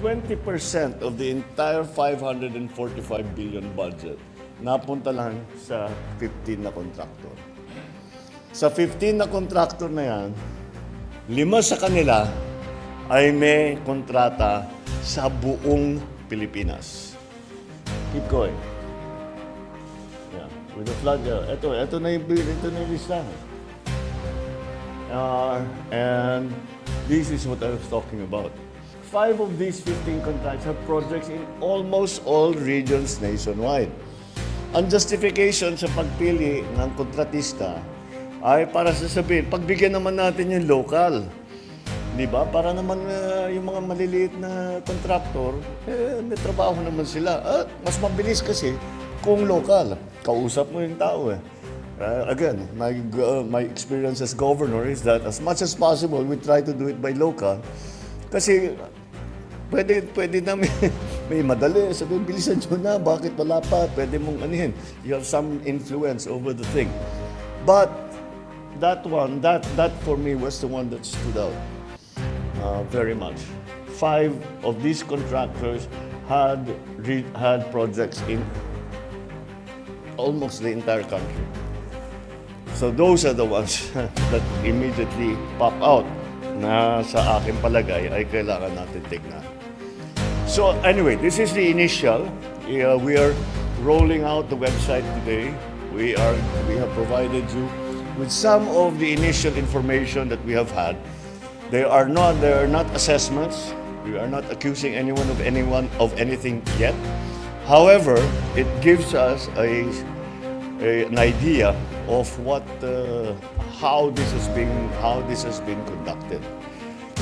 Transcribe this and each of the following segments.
20% of the entire 545 billion budget napunta lang sa 15 na kontraktor. Sa 15 na kontraktor na yan, lima sa kanila ay may kontrata sa buong Pilipinas. Keep going. Yeah. With the flood, yeah. ito, ito na yung, ito na yung listahan. Uh, and this is what I was talking about. Five of these 15 contracts have projects in almost all regions nationwide. Ang justification sa pagpili ng kontratista ay para sasabihin, pagbigyan naman natin yung local. Di ba? Para naman uh, yung mga maliliit na contractor, eh, may trabaho naman sila. At mas mabilis kasi kung local. Kausap mo yung tao eh. Uh, again, my, uh, my experience as governor is that as much as possible, we try to do it by local. Kasi pwede, pwede namin, may madali, sabihin, bilisan nyo na, bakit wala pa, pwede mong anihin. You have some influence over the thing. But that one, that, that for me was the one that stood out uh, very much. Five of these contractors had, re- had projects in almost the entire country. So those are the ones that immediately pop out na sa akin palagay ay kailangan natin tignan. So anyway, this is the initial. Uh, we are rolling out the website today. We are we have provided you with some of the initial information that we have had. They are not they are not assessments. We are not accusing anyone of anyone of anything yet. However, it gives us a- an idea of what uh, how this has been how this has been conducted.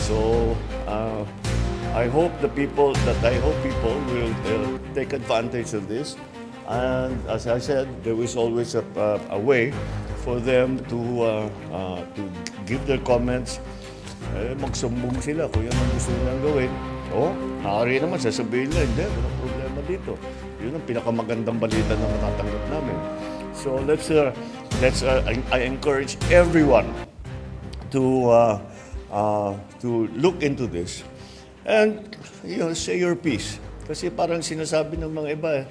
So uh, I hope the people that I hope people will uh, take advantage of this. And as I said, there is always a, a, a way for them to uh, uh, to give their comments. Eh, magsumbong sila kung yan ang gusto nilang gawin. O, maaari naman sasabihin nila, hindi, walang problema dito. Yun ang pinakamagandang balita na matatanggap namin. So let's, uh, let's uh, I, I encourage everyone to uh, uh, to look into this and you know say your piece. Kasi parang sinasabi ng mga iba eh,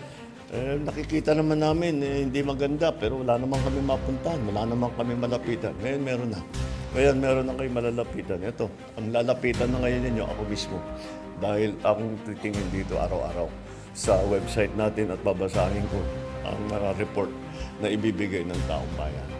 eh, nakikita naman namin eh, hindi maganda pero wala naman kami mapuntahan wala naman kami malapitan. Ngayon meron na. Ngayon meron na kayo malalapitan. Ito ang lalapitan na ngayon ninyo ako mismo. Dahil akong titingin dito araw-araw sa website natin at babasahin ko ang mga report na ibibigay ng taong bayan